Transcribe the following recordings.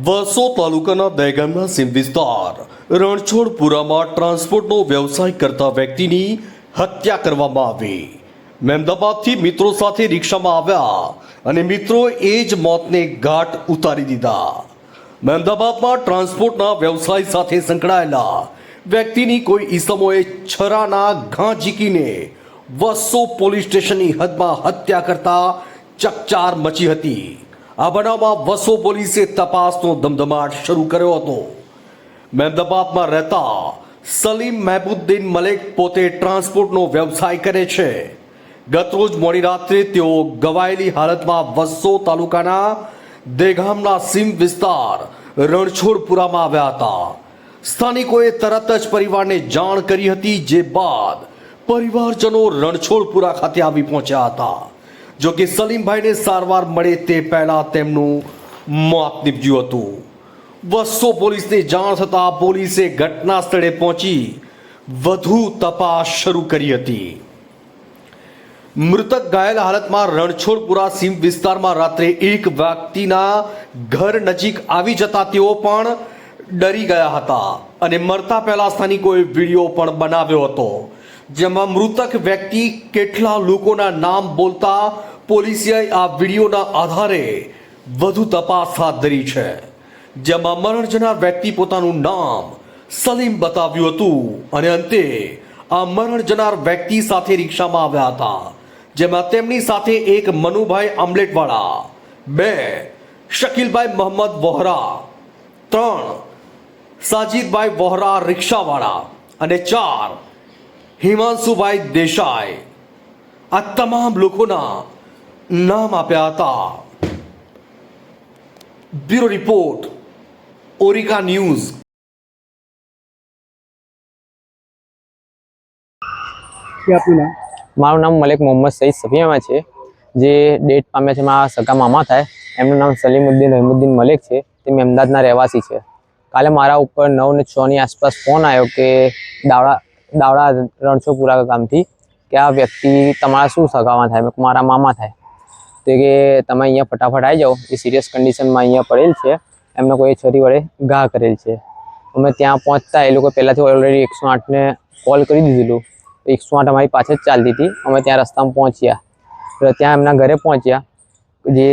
વસો તાલુકાના દહેગામના સીમ વિસ્તાર રણછોડપુરામાં ટ્રાન્સપોર્ટનો વ્યવસાય કરતા વ્યક્તિની હત્યા કરવામાં આવી. મહેમદાબાદથી મિત્રો સાથે રિક્ષામાં આવ્યા અને મિત્રો એ જ મોતને ઘાટ ઉતારી દીધા. મહેમદાબાદમાં ટ્રાન્સપોર્ટના વ્યવસાય સાથે સંકળાયેલા વ્યક્તિની કોઈ ઈસમોએ છરાના ઘા ઝીકીને વસો પોલીસ સ્ટેશનની હદમાં હત્યા કરતા ચકચાર મચી હતી. આ બનાવમાં વસો પોલીસે તપાસનો ધમધમાટ શરૂ કર્યો હતો. મહેમદાબાદમાં રહેતા સલીમ મહેબુદ્દીન મલેક પોતે ટ્રાન્સપોર્ટનો વ્યવસાય કરે છે. ગતરોજ મોડી રાત્રે તેઓ ગવાયેલી હાલતમાં વસો તાલુકાના દેગામના સીમ વિસ્તાર રણછોડપુરામાં આવ્યા હતા. સ્થાનિકોએ તરત જ પરિવારને જાણ કરી હતી, જે બાદ પરિવારજનો રણછોડપુરા ખાતે આવી પહોંચ્યા હતા. જો કે સલીમભાઈને સારવાર મળે તે પહેલાં તેમનું મોત નીપજ્યું હતું. બસો પોલીસને જાણ થતાં પોલીસે ઘટના સ્થળે પહોંચી વધુ તપાસ શરૂ કરી હતી. મૃતક ઘાયલ હાલતમાં રણછોડપુરા સીમ વિસ્તારમાં રાત્રે એક વ્યક્તિના ઘર નજીક આવી જતા તેઓ પણ ડરી ગયા હતા અને મરતા પહેલા સ્થાનિકોએ વીડિયો પણ બનાવ્યો હતો, જેમાં મૃતક વ્યક્તિ કેટલા લોકોના નામ બોલતા પોલીસે આ વિડીયોના આધારે વધુ તપાસ હાથ ધરી છે, જેમાં મરણ જનાર વ્યક્તિ પોતાનું નામ સલીમ બતાવ્યું હતું અને અંતે આ મરણ જનાર વ્યક્તિ સાથે રિક્ષામાં આવ્યા હતા, જેમાં તેમની સાથે એક મનુભાઈ આમલેટવાળા, બે શકીલભાઈ મોહમ્મદ વોહરા, ત્રણ સાજીદભાઈ વોહરા રિક્ષાવાળા અને ચાર હિમાંશુભાઈ દેસાઈ. આ તમામ લોકોના નામ આપ્યા હતા બ્યુરો રિપોર્ટ ઓરિકા ન્યૂઝ કે આપનું નામ મારું નામ મલેક મોહમ્મદ સઈદ સફિયામાં છે. જે ડેટ પામ્યા છે મારા સગા મામા થાય. એમનું નામ સલીમુદ્દીન રહીમુદ્દીન મલેક છે. તે અમદાવાદના રહેવાસી છે. કાલે મારા ઉપર નવ ને છ ની આસપાસ ફોન આવ્યો કે દાવડા દાવડા રણછોપુરા ગામથી કે આ વ્યક્તિ તમારા શું સગામાં થાય? મારા મામા થાય. તો કે તમે અહીંયા ફટાફટ આવી જાઓ. એ સિરિયસ કન્ડિશનમાં અહીંયા પડેલ છે. એમને કોઈ છરી વડે ઘા કરેલ છે. અમે ત્યાં પહોંચતા એ લોકો પહેલાંથી ઓલરેડી એકસો આઠને કોલ કરી દીધેલું. એકસો આઠ અમારી પાછળ જ ચાલતી હતી. અમે ત્યાં રસ્તામાં પહોંચ્યા. ત્યાં એમના ઘરે પહોંચ્યા. જે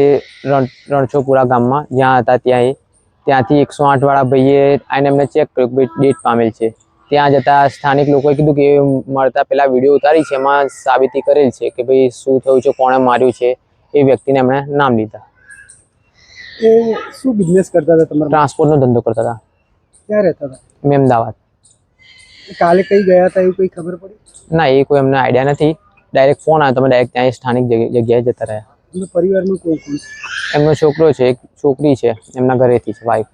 રણ, રણછોપુરા ગામમાં જ્યાં હતા ત્યાં એ ત્યાંથી એકસો આઠવાળા ભાઈએ આવીને એમને ચેક કર્યું કે ડેટ પામેલ છે. ત્યાં જતા સ્થાનિક લોકોએ કીધું કે મળતા પહેલાં વીડિયો ઉતારી છે. એમાં સાબિતી કરેલ છે કે ભાઈ શું થયું છે, કોણે માર્યું છે. એ વ્યક્તિને એમણે નામ લીધા એ શું બિઝનેસ કરતા હતા તમારા ટ્રાન્સપોર્ટનો ધંધો કરતા હતા. ક્યાં રહેતા હતા? મેમદાવાદ. કાલે કઈ ગયા હતા એવું કઈ ખબર પડી? ના એ કોઈ એમને આઈડિયા નથી. ડાયરેક્ટ ફોન આવ્યો તમે ડાયરેક્ટ ત્યાં સ્થાનિક જગ્યાએ જતા રહ્યા. એમનો પરિવારમાં કોઈ કોણ એમનો છોકરો છે એક છોકરી છે એમના ઘરેથી છે વાઈફ